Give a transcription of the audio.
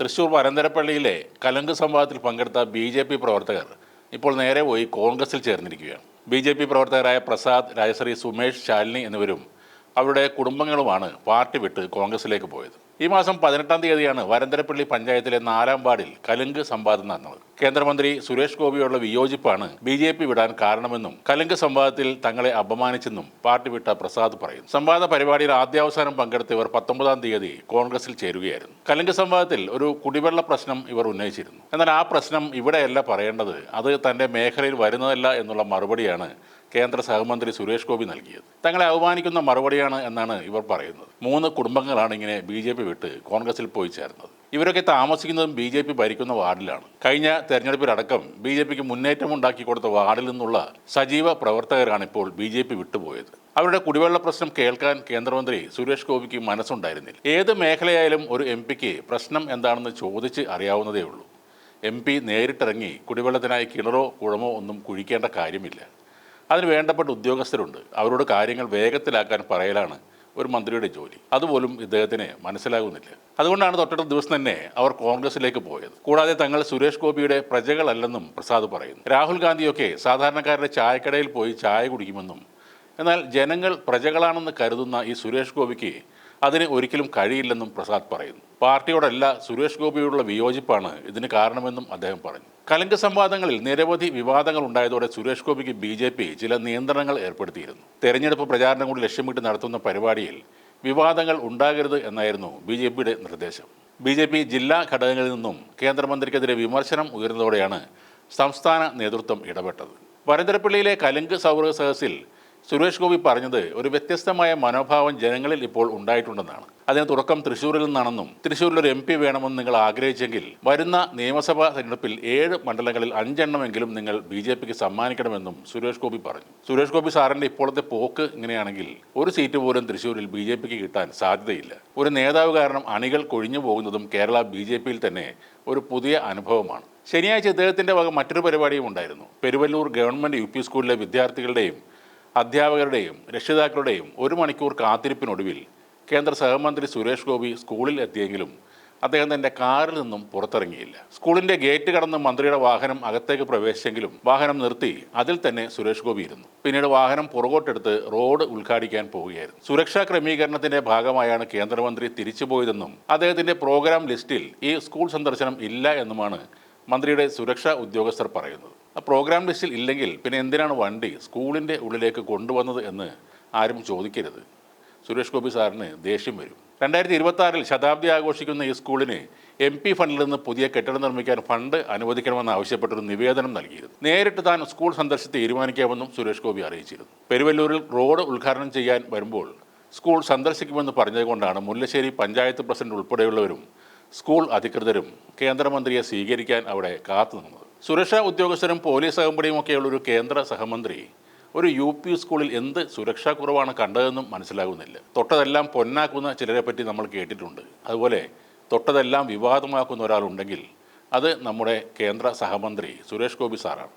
തൃശൂർ പരന്തരപ്പള്ളിയിലെ കലങ്ക് സംവാദത്തിൽ പങ്കെടുത്ത B J P പ്രവർത്തകർ ഇപ്പോൾ നേരെ പോയി കോൺഗ്രസിൽ ചേർന്നിരിക്കുകയാണ്. ബി ജെ പി പ്രവർത്തകരായ പ്രസാദ് രാജശ്രീ സുമേഷ് ശാലിനി എന്നിവരും അവരുടെ കുടുംബങ്ങളുമാണ് പാർട്ടി വിട്ട് കോൺഗ്രസിലേക്ക് പോയത്. ഈ മാസം പതിനെട്ടാം തീയതിയാണ് വരന്തരപ്പള്ളി പഞ്ചായത്തിലെ നാലാം വാർഡിൽ കലുങ്ക് സംവാദം നടന്നത്. കേന്ദ്രമന്ത്രി സുരേഷ് ഗോപിയോടുള്ള വിയോജിപ്പാണ് ബി ജെ പി വിടാൻ കാരണമെന്നും കലുങ്ക് സംവാദത്തിൽ തങ്ങളെ അപമാനിച്ചെന്നും പാർട്ടി വിട്ട പ്രസാദ് പറയുന്നു. സംവാദ പരിപാടിയിൽ ആദ്യാവസാനം പങ്കെടുത്തവർ പത്തൊമ്പതാം തീയതി കോൺഗ്രസിൽ ചേരുകയായിരുന്നു. കലുങ്ക് സംവാദത്തിൽ ഒരു കുടിവെള്ള പ്രശ്നം ഇവർ ഉന്നയിച്ചിരുന്നു. എന്നാൽ ആ പ്രശ്നം ഇവിടെയല്ല പറയേണ്ടത്. അത് തന്റെ മേഖലയിൽ വരുന്നതല്ല എന്നുള്ള മറുപടിയാണ് കേന്ദ്ര സഹമന്ത്രി സുരേഷ് ഗോപി നൽകിയത്. തങ്ങളെ അപമാനിക്കുന്ന മറുപടിയാണ് എന്നാണ് ഇവർ പറയുന്നത്. മൂന്ന് കുടുംബങ്ങളാണ് ഇങ്ങനെ ബി ജെ പി വിട്ട് കോൺഗ്രസിൽ പോയി ചേർന്നത്. ഇവരൊക്കെ താമസിക്കുന്നതും ബി ജെ പി ഭരിക്കുന്ന വാർഡിലാണ്. കഴിഞ്ഞ തെരഞ്ഞെടുപ്പിലടക്കം ബി ജെ പിക്ക് മുന്നേറ്റം ഉണ്ടാക്കി കൊടുത്ത വാർഡിൽ നിന്നുള്ള സജീവ പ്രവർത്തകരാണ് ഇപ്പോൾ ബി ജെ പി വിട്ടുപോയത്. അവരുടെ കുടിവെള്ള പ്രശ്നം കേൾക്കാൻ കേന്ദ്രമന്ത്രി സുരേഷ് ഗോപിക്ക് മനസ്സുണ്ടായിരുന്നില്ല. ഏത് മേഖലയായാലും ഒരു എം പിക്ക് പ്രശ്നം എന്താണെന്ന് ചോദിച്ച് അറിയാവുന്നതേ ഉള്ളൂ. എം പി നേരിട്ടിറങ്ങി കുടിവെള്ളത്തിനായി കിണറോ കുഴമോ ഒന്നും കുഴിക്കേണ്ട കാര്യമില്ല. അതിന് വേണ്ടപ്പെട്ട ഉദ്യോഗസ്ഥരുണ്ട്. അവരോട് കാര്യങ്ങൾ വേഗത്തിലാക്കാൻ പറയലാണ് ഒരു മന്ത്രിയുടെ ജോലി. അതുപോലും ഇദ്ദേഹത്തിന് മനസ്സിലാകുന്നില്ല. അതുകൊണ്ടാണ് തൊട്ടടുത്ത ദിവസം തന്നെ അവർ കോൺഗ്രസിലേക്ക് പോയത്. കൂടാതെ തങ്ങൾ സുരേഷ് ഗോപിയുടെ പ്രജകളല്ലെന്നും പ്രസാദ് പറയുന്നു. രാഹുൽ ഗാന്ധിയൊക്കെ സാധാരണക്കാരുടെ ചായക്കടയിൽ പോയി ചായ കുടിക്കുമെന്നും എന്നാൽ ജനങ്ങൾ പ്രജകളാണെന്ന് കരുതുന്ന ഈ സുരേഷ് ഗോപിക്ക് അതിന് ഒരിക്കലും കഴിയില്ലെന്നും പ്രസാദ് പറയുന്നു. പാർട്ടിയോടല്ല സുരേഷ് ഗോപിയോടുള്ള വിയോജിപ്പാണ് ഇതിന് കാരണമെന്നും അദ്ദേഹം പറഞ്ഞു. കലങ്ക് സംവാദങ്ങളിൽ നിരവധി വിവാദങ്ങൾ ഉണ്ടായതോടെ സുരേഷ് ഗോപിക്ക് ബി ജെ പി ചില നിയന്ത്രണങ്ങൾ ഏർപ്പെടുത്തിയിരുന്നു. തെരഞ്ഞെടുപ്പ് പ്രചാരണം കൂടി ലക്ഷ്യമിട്ട് നടത്തുന്ന പരിപാടിയിൽ വിവാദങ്ങൾ ഉണ്ടാകരുത് എന്നായിരുന്നു ബി ജെ പിയുടെ നിർദ്ദേശം. ബി ജെ പി ജില്ലാ ഘടകങ്ങളിൽ നിന്നും കേന്ദ്രമന്ത്രിക്കെതിരെ വിമർശനം ഉയർന്നതോടെയാണ് സംസ്ഥാന നേതൃത്വം ഇടപെട്ടത്. വരന്തരപ്പള്ളിയിലെ കലങ്ക് സൗഹൃദ സദസ്സിൽ സുരേഷ് ഗോപി പറഞ്ഞത് ഒരു വ്യത്യസ്തമായ മനോഭാവം ജനങ്ങളിൽ ഇപ്പോൾ ഉണ്ടായിട്ടുണ്ടെന്നാണ്. അതിന് തുടക്കം തൃശ്ശൂരിൽ നിന്നാണെന്നും തൃശ്ശൂരിൽ ഒരു എം പി വേണമെന്ന് നിങ്ങൾ ആഗ്രഹിച്ചെങ്കിൽ വരുന്ന നിയമസഭാ തെരഞ്ഞെടുപ്പിൽ ഏഴ് മണ്ഡലങ്ങളിൽ അഞ്ചെണ്ണമെങ്കിലും നിങ്ങൾ ബി ജെ പിക്ക് സമ്മാനിക്കണമെന്നും സുരേഷ് ഗോപി പറഞ്ഞു. സുരേഷ് ഗോപി സാറിന്റെ ഇപ്പോഴത്തെ പോക്ക് ഇങ്ങനെയാണെങ്കിൽ ഒരു സീറ്റ് പോലും തൃശ്ശൂരിൽ ബി ജെ പിക്ക് കിട്ടാൻ സാധ്യതയില്ല. ഒരു നേതാവ് കാരണം അണികൾ കൊഴിഞ്ഞു പോകുന്നതും കേരള ബി ജെ പിയിൽ തന്നെ ഒരു പുതിയ അനുഭവമാണ്. ശനിയാഴ്ച ഇദ്ദേഹത്തിന്റെ വക മറ്റൊരു പരിപാടിയും ഉണ്ടായിരുന്നു. പെരുവല്ലൂർ ഗവൺമെന്റ് യു പി സ്കൂളിലെ വിദ്യാർത്ഥികളുടെയും അധ്യാപകരുടെയും രക്ഷിതാക്കളുടെയും ഒരു മണിക്കൂർ കാത്തിരിപ്പിനൊടുവിൽ കേന്ദ്ര സഹമന്ത്രി സുരേഷ് ഗോപി സ്കൂളിൽ എത്തിയെങ്കിലും അദ്ദേഹം തന്റെ കാറിൽ നിന്നും പുറത്തിറങ്ങിയില്ല. സ്കൂളിന്റെ ഗേറ്റ് കടന്ന് മന്ത്രിയുടെ വാഹനം അകത്തേക്ക് പ്രവേശിച്ചെങ്കിലും വാഹനം നിർത്തി അതിൽ തന്നെ സുരേഷ് ഗോപി ഇരുന്നു. പിന്നീട് വാഹനം പുറകോട്ടെടുത്ത് റോഡ് ഉദ്ഘാടിക്കാൻ പോവുകയായിരുന്നു. സുരക്ഷാ ക്രമീകരണത്തിന്റെ ഭാഗമായാണ് കേന്ദ്രമന്ത്രി തിരിച്ചുപോയതെന്നും അദ്ദേഹത്തിന്റെ പ്രോഗ്രാം ലിസ്റ്റിൽ ഈ സ്കൂൾ സന്ദർശനം ഇല്ല എന്നുമാണ് മന്ത്രിയുടെ സുരക്ഷാ ഉദ്യോഗസ്ഥർ പറയുന്നത്. ആ പ്രോഗ്രാം ലിസ്റ്റിൽ ഇല്ലെങ്കിൽ പിന്നെ എന്തിനാണ് വണ്ടി സ്കൂളിന്റെ ഉള്ളിലേക്ക് കൊണ്ടുവന്നത് എന്ന് ആരും ചോദിക്കരുത്. സുരേഷ് ഗോപി സാറിന് ദേഷ്യം വരും. രണ്ടായിരത്തി ഇരുപത്തി ശതാബ്ദി ആഘോഷിക്കുന്ന ഈ സ്കൂളിന് എം പി ഫണ്ടിൽ നിന്ന് പുതിയ കെട്ടിടം നിർമ്മിക്കാൻ ഫണ്ട് അനുവദിക്കണമെന്ന് ആവശ്യപ്പെട്ടൊരു നിവേദനം നൽകിയിരുന്നു. നേരിട്ട് താൻ സ്കൂൾ സന്ദർശിച്ച് തീരുമാനിക്കാമെന്നും സുരേഷ് ഗോപി അറിയിച്ചിരുന്നു. പെരുവല്ലൂരിൽ റോഡ് ഉദ്ഘാടനം ചെയ്യാൻ വരുമ്പോൾ സ്കൂൾ സന്ദർശിക്കുമെന്ന് പറഞ്ഞതുകൊണ്ടാണ് മുല്ലശ്ശേരി പഞ്ചായത്ത് പ്രസിഡന്റ് ഉൾപ്പെടെയുള്ളവരും സ്കൂൾ അധികൃതരും കേന്ദ്രമന്ത്രിയെ സ്വീകരിക്കാൻ അവിടെ കാത്തുനിന്നത് സുരക്ഷാ ഉദ്യോഗസ്ഥരും പോലീസ് അകമ്പടിയും ഒക്കെയുള്ള ഒരു കേന്ദ്ര സഹമന്ത്രി ഒരു യു പി സ്കൂളിൽ എന്ത് സുരക്ഷാ കുറവാണ് കണ്ടതെന്നും മനസ്സിലാകുന്നില്ല. തൊട്ടതെല്ലാം പൊന്നാക്കുന്ന ചിലരെ പറ്റി നമ്മൾ കേട്ടിട്ടുണ്ട്. അതുപോലെ തൊട്ടതെല്ലാം വിവാദമാക്കുന്ന ഒരാളുണ്ടെങ്കിൽ അത് നമ്മുടെ കേന്ദ്ര സഹമന്ത്രി സുരേഷ് ഗോപി സാറാണ്.